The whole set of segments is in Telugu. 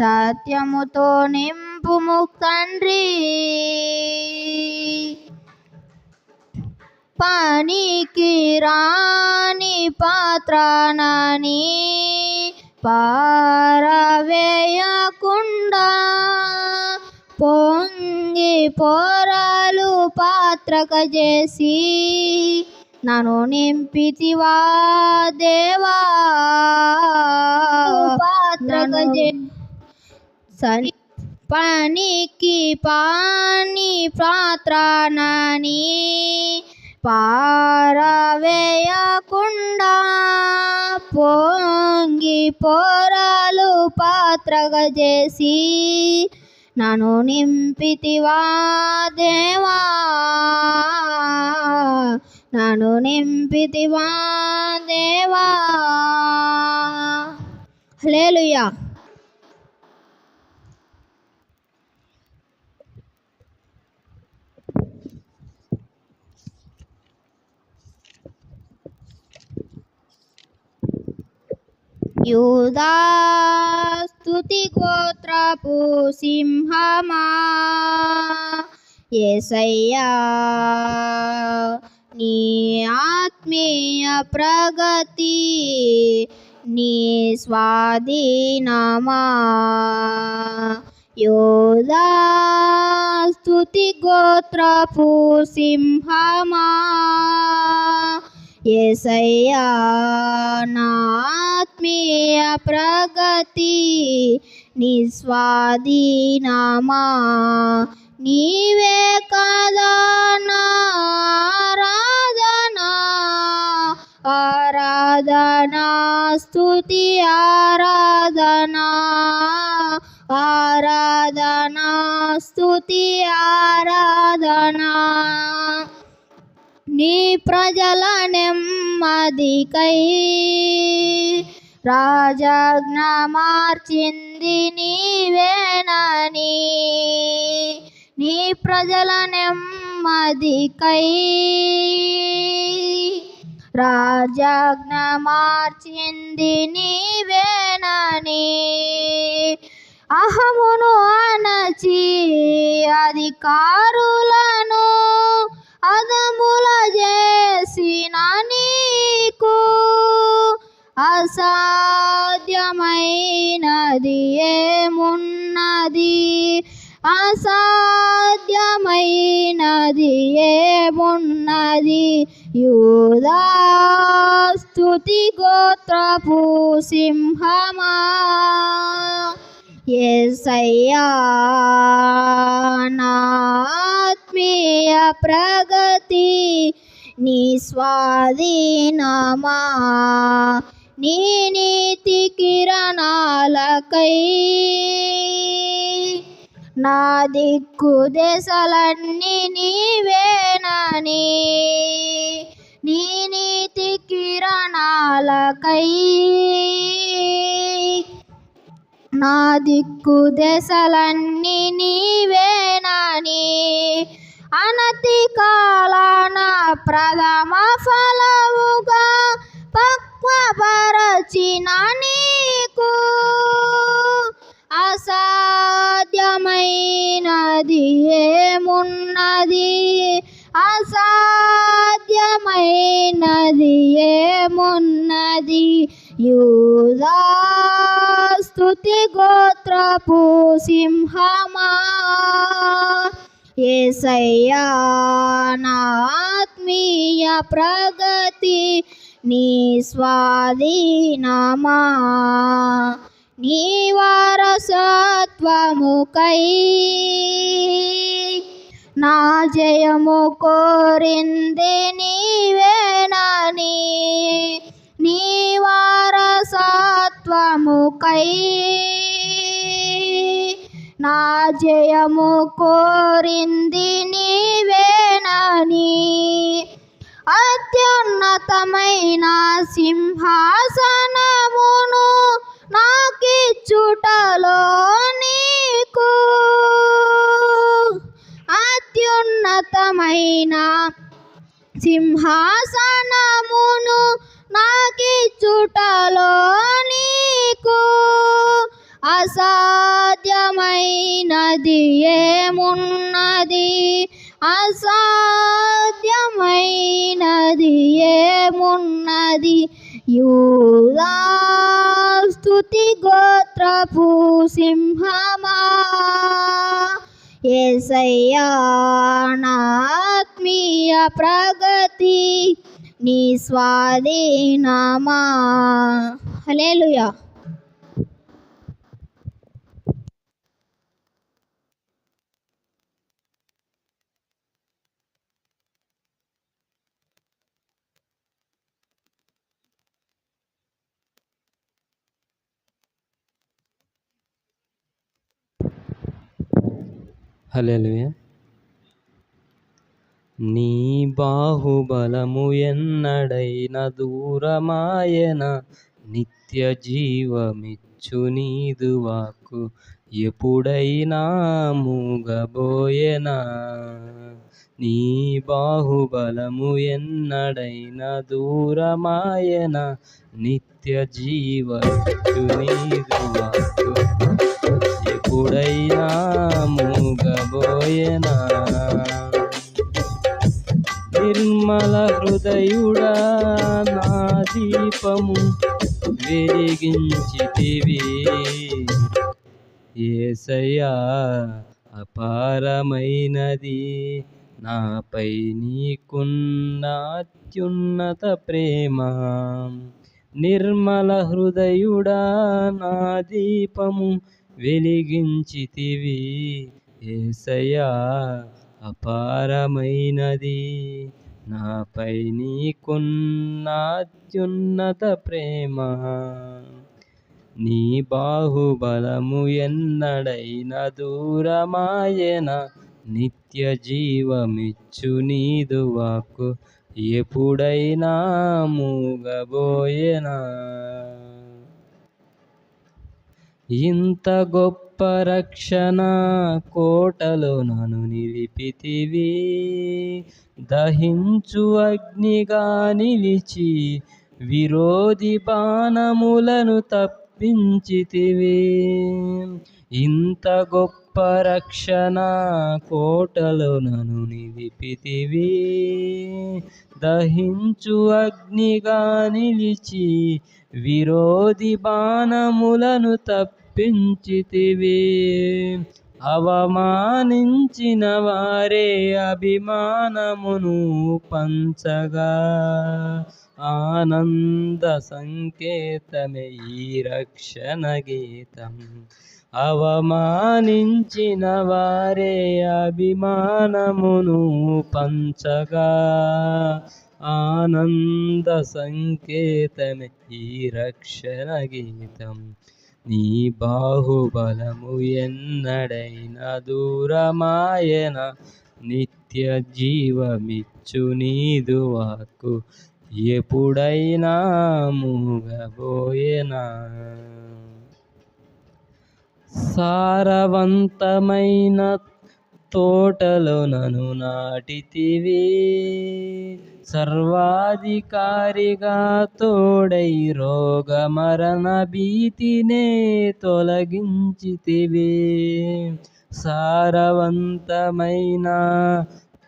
సత్యముతో నింపుము తండ్రి పనికి రాని పాత్రనని పారవేయకుండా పొంగి పొరలు పాత్రక చేసి నన్ను నింపితివా దేవా? పాత్రక చే సని పనికి పాని పాత్రనని పారవేయకుండా పొంగి పొరలు పాత్రగా చేసి నన్ను నింపితివా దేవా? నన్ను నింపితివా దేవా? లేలుయా యూదా గోత్రపు సింహమా? ఎసయ్యా నీ ఆత్మీయ ప్రగతి నీ స్వాధీనమా? యోదా గోత్రపు సింహమా? ఏసయ్యా నా ప్రగతి నిస్వాధీనమా నీవే కదా నా ఆరాధనా స్థుతి ఆరాధనా. ఆరాధనా స్థుతి ఆరాధనా. నీ ప్రజల నెమ్మదికై రాజాజ్ఞ మార్చింది నీవేనని నీ ప్రజల నెమ్మదికై రాజాజ్ఞ మార్చింది నీవేనని అహమును అనచి అధికారులను పాదముల చేసిన నీకు అసాధ్యమైనది ఏమున్నది? అసాధ్యమైనది ఏమున్నది? యూదా స్తుతి గోత్రపు సింహమా? ఏసయ్యా నా ప్రగతి నీ స్వాధీనమా నీ నీతి కిరణాలకై. నా దిక్కు దశలన్నీ నీవేనని నీ నీతి కిరణాలకై. నా దిక్కు దశలన్నీ నీవేనని అనతి కాలాన ప్రథమ ఫలవుగా పక్వపరచిన నీకు. అసాధ్యమైనది ఏమున్నది? అసాధ్యమైనది ఏమున్నది? యూదా స్తుతి గోత్రపు సింహమా? ఏసయ్యా నా ఆత్మీయ ప్రగతి నీ స్వాధీనమా? నీ వారసత్వముకై నా జయము కోరింది నీవేనని నీ ప్రభుత్వముకై నా జయము కోరింది నీవేనని ఏమున్నది? అసాధ్యమైనది ఏమున్నది? యూదా స్తుతి గోత్రపు సింహమా ఏసయ్యా ప్రగతి నీ స్వాధీనమా? హలేలుయా హల్లెలూయా. నీ బాహుబలము ఎన్నడైన దూరమాయన? నిత్య జీవమిచ్చు నీదు వాకు ఎప్పుడైనా మూగబోయెనా? నీ బాహుబలము ఎన్నడైన దూరమాయన? నిత్య జీవమిచ్చు నీదు వాకు ఎప్పుడైనా మూగబోయేనా? నిర్మల హృదయుడా నా దీపము వెలిగించితివి. ఏసయ్యా అపారమైనది నాపై నీకున్న అత్యున్నత ప్రేమ. నిర్మల హృదయుడా నా దీపము వెలిగించితివి. ఏసయ్యా అపారమైనది. నాపై నీకున్నత్యున్నత ప్రేమ. నీ బాహుబలము ఎన్నడైన దూరమాయన. నిత్య జీవమిచ్చు నీదు వాక్కు. ఎప్పుడైనా మూగబోయేనా? ఇంత గొప్ప రక్షణ కోటలో నన్ను నిలిపితివి. దహించు అగ్నిగా నిలిచి విరోధి బాణములను తప్పించితివి. ఇంత గొప్ప రక్షణ కోటలో నన్ను నిలిపితివి. దహించు అగ్నిగా నిలిచి విరోధి బాణములను పెంచితివి. అవమానించిన వారే అభిమానమును పంచగా. ఆనంద సంకేతమే ఈ రక్షణ గీతం. అవమానించిన వారే అభిమానమును పంచగా. ఆనంద సంకేతమే ఈ రక్షణ గీతం. నీ బాహుబలము ఎన్నడైన దూరమాయన నిత్య జీవమిచ్చు నీదు వాక్కు ఎప్పుడైనా మూగబోయేనా? సారవంతమైన తోటలో నను నాటితివి. సర్వాధికారిగా తోడై రోగ మరణ భీతినే తొలగించితివి. సారవంతమైన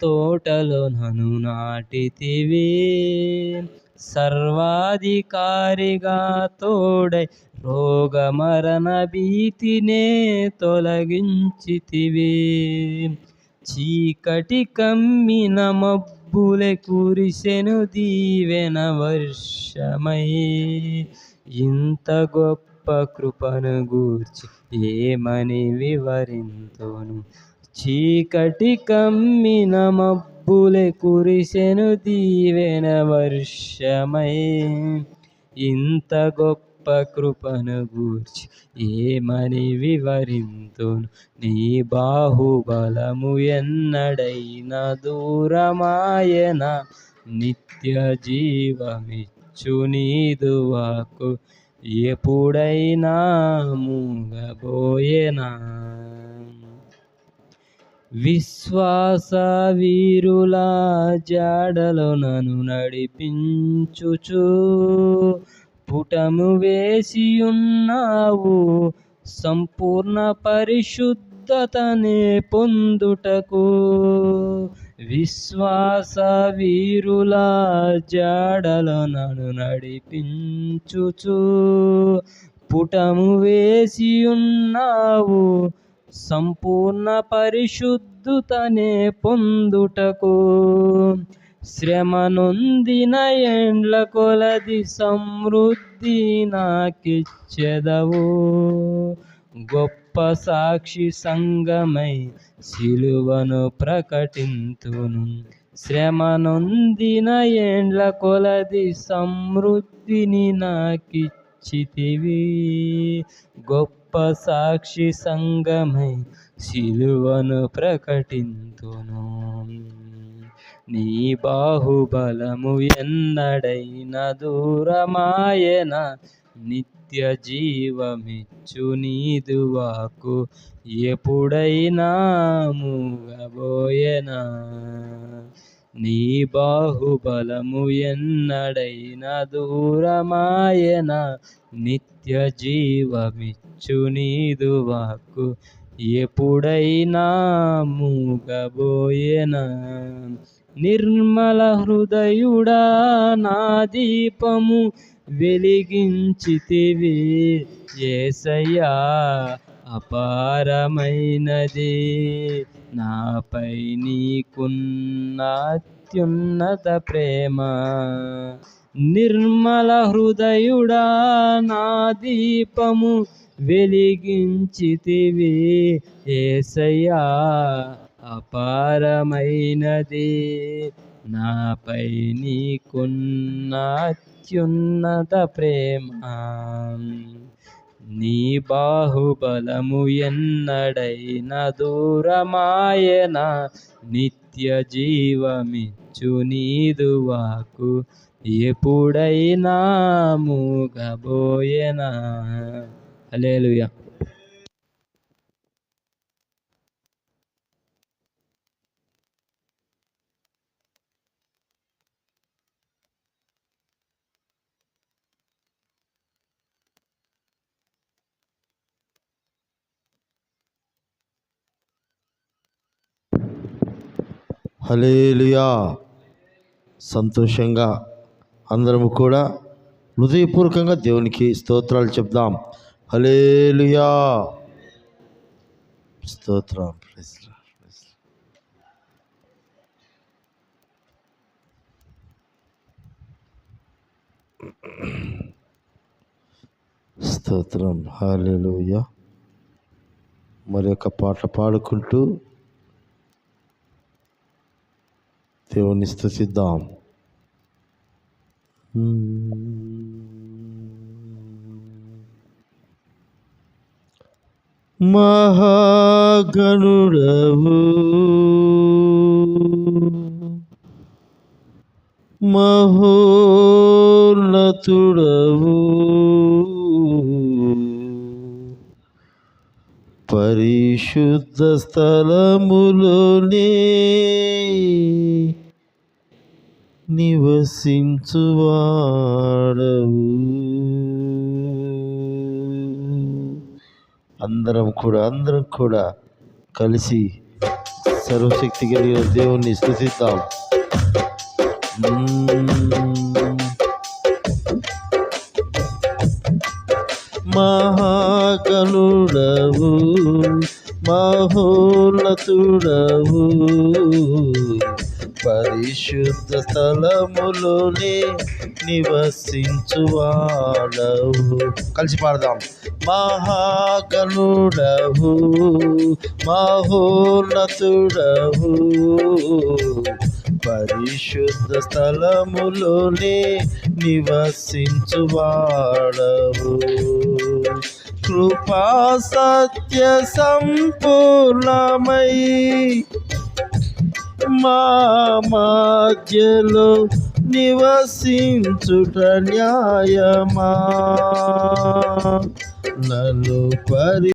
తోటలో నను నాటితివి. సర్వాధికారిగా తోడై రోగమరణ భీతినే తొలగించితివి చీకటి కమ్మిన మబ్బులే కురిసెను దీవెన వర్షమై ఇంత గొప్ప కృపను గూర్చి ఏమని వివరింతును చీకటి కమ్మిన మబ్బులే కురిసెను దీవెన వర్షమై. ఇంత గొప్ప కృపను గూర్చి ఏమని వివరింతును నీ బాహుబలము ఎన్నడైనా దూరమాయన? నిత్య జీవమిచ్చు నీదు వాకు ఎప్పుడైనా మూగబోయేనా? విశ్వాస వీరుల జాడలో నన్ను నడిపించుచు. పుటము వేసి ఉన్నావు సంపూర్ణ పరిశుద్ధతనే పొందుటకు. విశ్వాస వీరుల జాడలో నన్ను నడిపించుచు. పుటము వేసి ఉన్నావు సంపూర్ణ పరిశుద్ధుతనే పొందుటకు శ్రమ నొందిన ఎండ్ల కొలది సమృద్ధి నాకిచ్చెదవు. గొప్ప సాక్షి సంగమై శిలువను ప్రకటింతును. శ్రమ నొందిన ఎండ్ల కొలది సమృద్ధిని నాకిచ్చితివి. గొప్ప సాక్షి సంగమై శిలువను ప్రకటింతును. నీ బాహుబలము ఎన్నడైన దూరమాయన నిత్య జీవమిచ్చు నీదు వాకు ఎప్పుడైనా మూగబోయనా? నీ బాహుబలము ఎన్నడైన దూరమాయన నిత్య జీవమిచ్చు నీదు వాక్కు. ఎప్పుడైనా మూగబోయేన నిర్మల హృదయుడా నా దీపము వెలిగించితివి. ఏసయ్యా అపారమైనది. నాపై నీకున్న అత్యున్నత ప్రేమ. నిర్మల హృదయుడా నా దీపము వెలిగించితివి. ఏసయ్యా అపారమైనది. నాపై నీకున్న అత్యున్నత ప్రేమ. నీ బాహుబలము ఎన్నడైన దూరమాయన నిత్య జీవమిచ్చు నీదు వాకు. ఎప్పుడైనా మూగబోయెనా? అలేలుయా హలేలుయా సంతోషంగా అందరము కూడా హృదయపూర్వకంగా దేవునికి స్తోత్రాలు చెప్దాం. హలేలుయా స్తోత్రం. స్తోత్రం. హాలేలుయా మరి ఒక పాట పాడుకుంటూ దేవుని స్థుతిద్దాం మహాగణుడవు మహోన్నతుడవు పరిశుద్ధ స్థలములోనే నివసించువాడవు. అందరం కూడా అందరం కూడా కలిసి సర్వశక్తి కలిగిన దేవుణ్ణి స్థుతిద్దాం. మ్మ్. మహోన్నతుడవు. పరిశుద్ధ స్థలములోనే నివసించువాడవు. కలిసి పాడదాం. మహాగణుడవు మహోన్నతుడవు. పరిశుద్ధ స్థలములోనే నివసించువాడవు. కృపా సత్య సంపూర్ణమై మా మధ్యలో నివసించుట న్యాయమా? నన్ను పరి